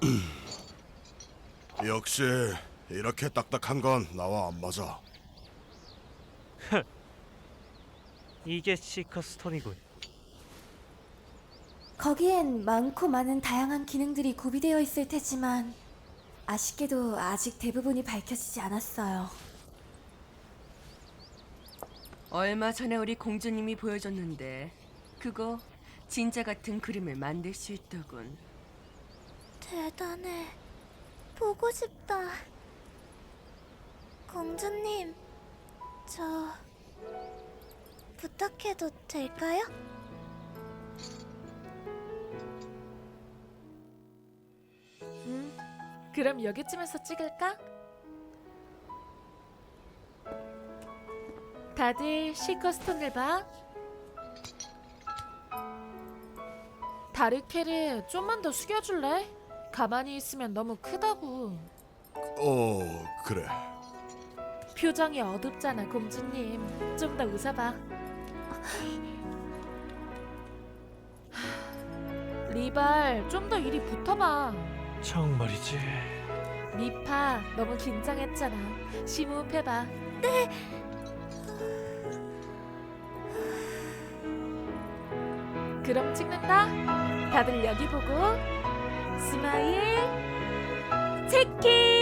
역시 이렇게 딱딱한 건 나와 안 맞아. 이게 시커스톤이군. 거기엔 많고 많은 다양한 기능들이 구비되어 있을 테지만 아쉽게도 아직 대부분이 밝혀지지 않았어요. 얼마 전에 우리 공주님이 보여줬는데 그거 진짜 같은 그림을 만들 수 있더군. 대단해. 보고 싶다. 공주님, 저 부탁해도 될까요? 그럼 여기쯤에서 찍을까? 다들 시커 스톤을 봐. 다리캐를 좀만 더 숙여줄래? 가만히 있으면 너무 크다고. 어 그래. 표정이 어둡잖아, 공주님. 좀 더 웃어봐. 리발, 좀더 이리 붙어봐. 정말이지. 미파, 너무 긴장했잖아. 심호흡해봐. 네. 그럼 찍는다. 다들 여기 보고 스마일 체킹.